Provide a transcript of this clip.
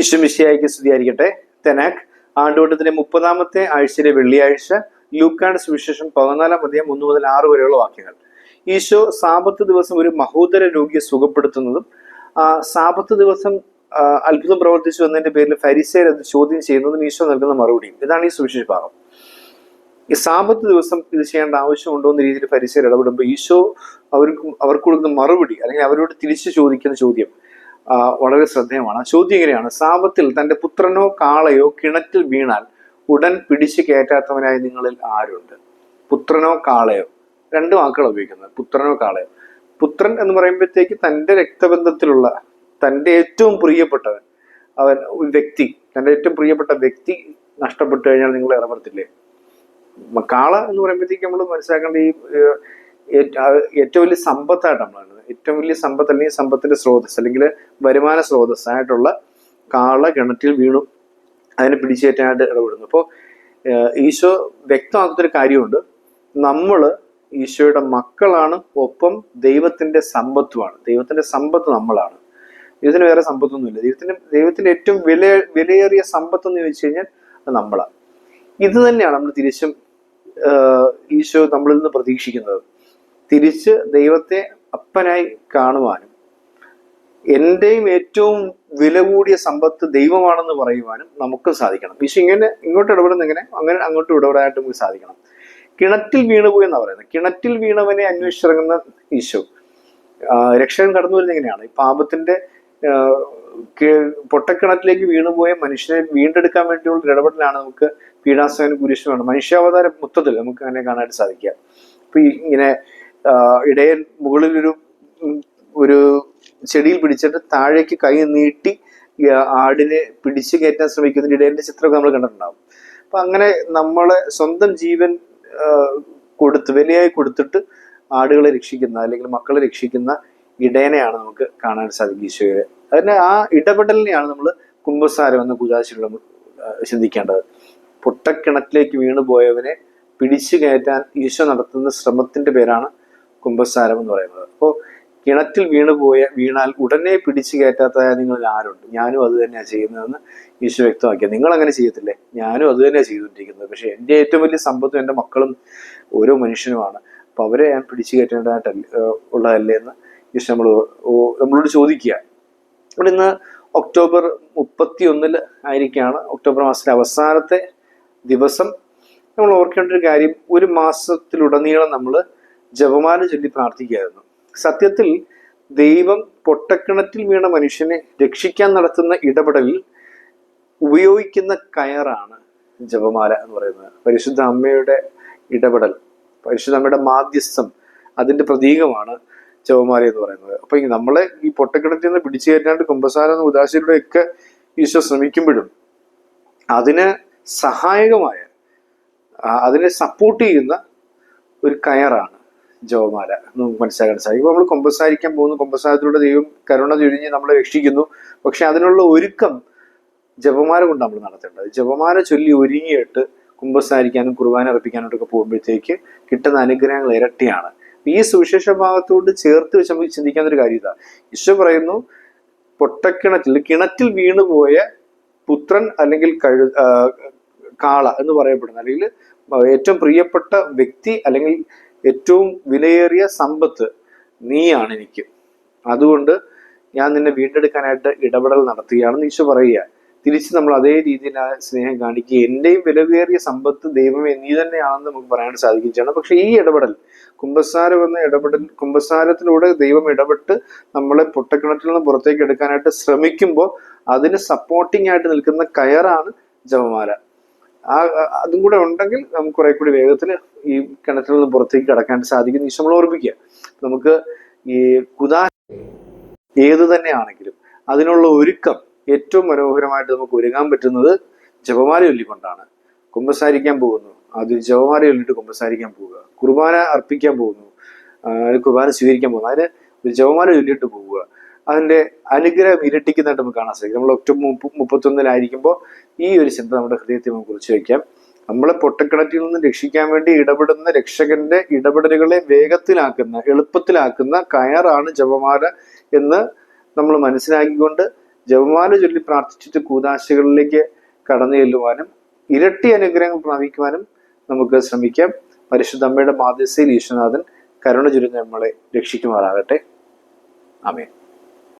ഈശ്വമിശിയായിക്ക് സ്തുതിയായിരിക്കട്ടെ. തെനാക് ആണ്ടുവട്ടത്തിന്റെ മുപ്പതാമത്തെ ആഴ്ചയിലെ വെള്ളിയാഴ്ച ലൂക്കാട് സുവിശേഷം പതിനാലാം അധ്യായം ഒന്ന് മുതൽ ആറ് വരെയുള്ള വാക്യങ്ങൾ. ഈശോ സാപത്ത് ദിവസം ഒരു മഹോദര രോഗിയെ സുഖപ്പെടുത്തുന്നതും ആ സാപത്ത് ദിവസം അത്ഭുതം പ്രവർത്തിച്ചു എന്നതിന്റെ പേരിൽ ഫരിസേർ അത് ചോദ്യം ചെയ്യുന്നതും ഈശോ നൽകുന്ന മറുപടിയും. ഇതാണ് ഈ സുവിശേഷ ഭാഗം. ഈ സാമ്പത്ത് ദിവസം ഇത് ചെയ്യേണ്ട ആവശ്യമുണ്ടോ എന്ന രീതിയിൽ പരിസരം ഇടപെടുമ്പോൾ ഈശോ അവർക്ക് അവർക്ക് കൊടുക്കുന്ന മറുപടി അല്ലെങ്കിൽ അവരോട് തിരിച്ചു ചോദിക്കുന്ന ചോദ്യം വളരെ ശ്രദ്ധേയമാണ്. ചോദ്യം ഇങ്ങനെയാണ് സാപത്തിൽ തന്റെ പുത്രനോ കാളയോ കിണറ്റിൽ വീണാൽ ഉടൻ പിടിച്ചു കയറ്റാത്തവനായി നിങ്ങളിൽ ആരുണ്ട്? പുത്രനോ കാളയോ? രണ്ട് വാക്കുകൾ ഉപയോഗിക്കുന്നത്. പുത്രനോ കാളയോ. പുത്രൻ എന്ന് പറയുമ്പോഴത്തേക്ക് തന്റെ രക്തബന്ധത്തിലുള്ള തന്റെ ഏറ്റവും പ്രിയപ്പെട്ടവൻ അവൻ വ്യക്തി തന്റെ ഏറ്റവും പ്രിയപ്പെട്ട വ്യക്തി നഷ്ടപ്പെട്ടു കഴിഞ്ഞാൽ നിങ്ങൾ ഇടപെടത്തില്ലേ കാള എന്ന് പറയുമ്പോഴത്തേക്ക് നമ്മൾ മനസ്സിലാക്കേണ്ട ഈ ഏറ്റവും വലിയ സമ്പത്തായിട്ട് നമ്മൾ ഏറ്റവും വലിയ സമ്പത്ത് അല്ലെങ്കിൽ സമ്പത്തിന്റെ സ്രോതസ് അല്ലെങ്കിൽ വരുമാന സ്രോതസ് ആയിട്ടുള്ള കാള കിണറ്റിൽ വീണു. അതിനെ പിടിച്ചേറ്റാനായിട്ട് ഇടപെടുന്നു. അപ്പോൾ ഈശോ വ്യക്തമാക്കുന്നൊരു കാര്യമുണ്ട്. നമ്മൾ ഈശോയുടെ മക്കളാണ് ഒപ്പം ദൈവത്തിന്റെ സമ്പത്തുമാണ്. ദൈവത്തിന്റെ സമ്പത്ത് നമ്മളാണ്. ദൈവത്തിന് വേറെ സമ്പത്തൊന്നുമില്ല. ദൈവത്തിന്റെ ദൈവത്തിന്റെ ഏറ്റവും വില വിലയേറിയ സമ്പത്ത് എന്ന് ചോദിച്ചു കഴിഞ്ഞാൽ അത് നമ്മളാണ്. ഇത് തന്നെയാണ് നമ്മൾ തിരിച്ചും ഈശോ നമ്മളിൽ നിന്ന് പ്രതീക്ഷിക്കുന്നത്. തിരിച്ച് ദൈവത്തെ അപ്പനായി കാണുവാനും എന്റെയും ഏറ്റവും വില കൂടിയ സമ്പത്ത് ദൈവമാണെന്ന് പറയുവാനും നമുക്ക് സാധിക്കണം. വിശു ഇങ്ങനെ ഇങ്ങോട്ട് ഇടപെടുന്ന ഇങ്ങനെ അങ്ങനെ അങ്ങോട്ട് ഇടപെടാനായിട്ട് നമുക്ക് സാധിക്കണം. കിണറ്റിൽ വീണുപോയി എന്നാ പറയുന്നത്? കിണറ്റിൽ വീണവനെ അന്വേഷിച്ചിറങ്ങുന്ന ഈശോ രക്ഷകൻ കടന്നു വരുന്നത് എങ്ങനെയാണ്? ഈ പാപത്തിന്റെ പൊട്ടക്കിണറ്റിലേക്ക് വീണുപോയ മനുഷ്യനെ വീണ്ടെടുക്കാൻ വേണ്ടിയുള്ള ഇടപെടലാണ് നമുക്ക് പീഡാസവനും കുരിശുമാണ് മനുഷ്യാവതാര മൊത്തത്തിൽ നമുക്ക് അങ്ങനെ കാണാനായിട്ട് സാധിക്കുക. ഇപ്പൊ ഇങ്ങനെ ഇടയൻ മുകളിൽ ഒരു ചെടിയിൽ പിടിച്ചിട്ട് താഴേക്ക് കൈ നീട്ടി ആടിനെ പിടിച്ചു കയറ്റാൻ ശ്രമിക്കുന്ന ഇടയന്റെ ചിത്രമൊക്കെ നമ്മൾ കണ്ടിട്ടുണ്ടാവും. അപ്പൊ അങ്ങനെ നമ്മളെ സ്വന്തം ജീവൻ കൊടുത്ത് വിലയായി കൊടുത്തിട്ട് ആടുകളെ രക്ഷിക്കുന്ന അല്ലെങ്കിൽ മക്കളെ രക്ഷിക്കുന്ന ഇടയനെയാണ് നമുക്ക് കാണാൻ സാധിക്കും ഈശോയെ. അതിന് ആ ഇടപെടലിനെയാണ് നമ്മൾ കുംഭസാരം എന്ന കുതാശിലുള്ള ചിന്തിക്കേണ്ടത്. പൊട്ടക്കിണറ്റിലേക്ക് വീണുപോയവനെ പിടിച്ചു കയറ്റാൻ ഈശോ നടത്തുന്ന ശ്രമത്തിന്റെ പേരാണ് കുംഭസാരം എന്ന് പറയുന്നത്. അപ്പോൾ കിണറ്റിൽ വീണുപോയ വീണാൽ ഉടനെ പിടിച്ചു കയറ്റാത്ത നിങ്ങളിൽ ആരുണ്ട്? ഞാനും അത് തന്നെയാണ് ചെയ്യുന്നതെന്ന് ഈശോ വ്യക്തമാക്കിയത് നിങ്ങൾ അങ്ങനെ ചെയ്യത്തില്ലേ? ഞാനും അത് തന്നെയാണ് ചെയ്തുകൊണ്ടിരിക്കുന്നത്. പക്ഷെ എന്റെ ഏറ്റവും വലിയ സമ്പത്തും എന്റെ മക്കളും ഓരോ മനുഷ്യനുമാണ്. അപ്പൊ അവരെ ഞാൻ പിടിച്ചു കയറ്റേണ്ടതായിട്ടല്ല ഉള്ളതല്ലേ എന്ന് ഈശോ നമ്മൾ നമ്മളോട് ചോദിക്കുക. ഇവിടെ ഇന്ന് ഒക്ടോബർ മുപ്പത്തി ഒന്നിൽ ആയിരിക്കാണ് ഒക്ടോബർ മാസത്തിലെ അവസാനത്തെ ദിവസം. നമ്മൾ ഓർക്കേണ്ട ഒരു കാര്യം ഒരു മാസത്തിലുടനീളം നമ്മൾ ജപമാല ചൊല്ലി പ്രാർത്ഥിക്കുകയായിരുന്നു. സത്യത്തിൽ ദൈവം പൊട്ടക്കിണറ്റിൽ വീണ മനുഷ്യനെ രക്ഷിക്കാൻ നടത്തുന്ന ഇടപെടലിൽ ഉപയോഗിക്കുന്ന കയറാണ് ജപമാല എന്ന് പറയുന്നത്. പരിശുദ്ധ അമ്മയുടെ ഇടപെടൽ പരിശുദ്ധ അമ്മയുടെ മാധ്യസ്ഥം അതിന്റെ പ്രതീകമാണ് ജപമാല എന്ന് പറയുന്നത്. അപ്പൊ ഈ നമ്മളെ ഈ പൊട്ടക്കിണറ്റിൽ നിന്ന് പിടിച്ചു കയറ്റാണ്ട് കുംഭസാരം എന്ന ഉദാശയുടെ ഒക്കെ ഈശോ ശ്രമിക്കുമ്പോഴും അതിന് സഹായകമായ അതിനെ സപ്പോർട്ട് ചെയ്യുന്ന ഒരു കയറാണ് എന്ന് നമുക്ക് മനസ്സിലാക്കാൻ സാധിക്കും. നമ്മൾ കൊമ്പസാരിക്കാൻ പോകുന്നു. കൊമ്പസാരത്തിലൂടെ ദൈവം കരുണ ചൊരിഞ്ഞ് നമ്മളെ രക്ഷിക്കുന്നു. പക്ഷെ അതിനുള്ള ഒരുക്കം ജപമാല കൊണ്ട് നമ്മൾ നടത്തേണ്ടത്. ജപമാല ചൊല്ലി ഒരുങ്ങിയിട്ട് കുമ്പസാരിക്കാനും കുർബാന അർപ്പിക്കാനോട്ടൊക്കെ പോകുമ്പോഴത്തേക്ക് കിട്ടുന്ന അനുഗ്രഹങ്ങൾ ഇരട്ടിയാണ്. ഈ സുവിശേഷ ഭാഗത്തോട് ചേർത്ത് വെച്ച് നമുക്ക് ചിന്തിക്കാൻ ഒരു കാര്യം ഇതാ. ഈശോ പറയുന്നു പൊട്ടക്കിണറ്റിൽ കിണറ്റിൽ വീണുപോയ പുത്രൻ അല്ലെങ്കിൽ കഴു കാള എന്ന് പറയപ്പെടുന്ന. അല്ലെങ്കിൽ ഏറ്റവും പ്രിയപ്പെട്ട വ്യക്തി അല്ലെങ്കിൽ ഏറ്റവും വിലയേറിയ സമ്പത്ത് നീയാണ് എനിക്ക്. അതുകൊണ്ട് ഞാൻ നിന്നെ വീണ്ടെടുക്കാനായിട്ട് ഇടപെടൽ നടത്തുകയാണെന്ന് ഈശോ പറയുക. തിരിച്ച് നമ്മൾ അതേ രീതിയിൽ ആ സ്നേഹം കാണിക്കുക. എന്റെയും വിലവേറിയ സമ്പത്ത് ദൈവമേ നീ തന്നെയാണെന്ന് നമുക്ക് പറയാൻ സാധിക്കുകയാണ്. പക്ഷേ ഈ ഇടപെടൽ കുംഭസാരം എന്ന ഇടപെടൽ കുംഭസാരത്തിലൂടെ ദൈവം ഇടപെട്ട് നമ്മളെ പൊട്ടക്കിണറ്റിൽ നിന്ന് പുറത്തേക്ക് എടുക്കാനായിട്ട് ശ്രമിക്കുമ്പോൾ അതിന് സപ്പോർട്ടിംഗ് ആയിട്ട് നിൽക്കുന്ന കയറാണ് ജപമാല. ആ- അതും കൂടെ ഉണ്ടെങ്കിൽ നമുക്ക് കുറെ കൂടി വേഗത്തിൽ ഈ കിണറ്റിൽ നിന്ന് പുറത്തേക്ക് കടക്കാൻ സാധിക്കുന്ന. ഈശോ നമ്മൾ ഓർമ്മിക്കുക. നമുക്ക് ഈ കുതാ ഏത് തന്നെയാണെങ്കിലും അതിനുള്ള ഒരുക്കം ഏറ്റവും മനോഹരമായിട്ട് നമുക്ക് ഒരുങ്ങാൻ പറ്റുന്നത് ജപമാല ചൊല്ലിക്കൊണ്ടാണ്. കുമ്പസാരിക്കാൻ പോകുന്നു. അത് ജപമാല ചൊല്ലിട്ട് കുമ്പസാരിക്കാൻ പോവുക. കുർബാന അർപ്പിക്കാൻ പോകുന്നു. കുർബാന സ്വീകരിക്കാൻ പോകുന്നു. അതിന് ഒരു ജപമാല ചൊല്ലിട്ട് പോവുക. അതിന്റെ അനുഗ്രഹം ഇരട്ടിക്കുന്നതായിട്ട് നമുക്ക് കാണാൻ സാധിക്കും. നമ്മൾ ഒക്ടോബർ മുപ്പ മുപ്പത്തൊന്നിലായിരിക്കുമ്പോൾ ഈ ഒരു ചിന്ത നമ്മുടെ ഹൃദയത്തെ നമുക്ക് കുറിച്ച് വയ്ക്കാം. നമ്മളെ പൊട്ടക്കിണറ്റിൽ നിന്ന് രക്ഷിക്കാൻ വേണ്ടി ഇടപെടുന്ന രക്ഷകന്റെ ഇടപെടലുകളെ വേഗത്തിലാക്കുന്ന എളുപ്പത്തിലാക്കുന്ന കയറാണ് ജപമാല എന്ന് നമ്മൾ മനസ്സിലാക്കിക്കൊണ്ട് ജപമാല ചൊല്ലി പ്രാർത്ഥിച്ചിട്ട് കൂതാശകളിലേക്ക് കടന്നു ചെല്ലുവാനും ഇരട്ടി അനുഗ്രഹങ്ങൾ പ്രാപിക്കുവാനും നമുക്ക് ശ്രമിക്കാം. പരിശുദ്ധ അമ്മയുടെ മാധ്യസ്ഥയിൽ ഈശ്വനാഥൻ കരുണ ചുരുന്ന് നമ്മളെ രക്ഷിക്കുമാറാകട്ടെ. ആമേൻ.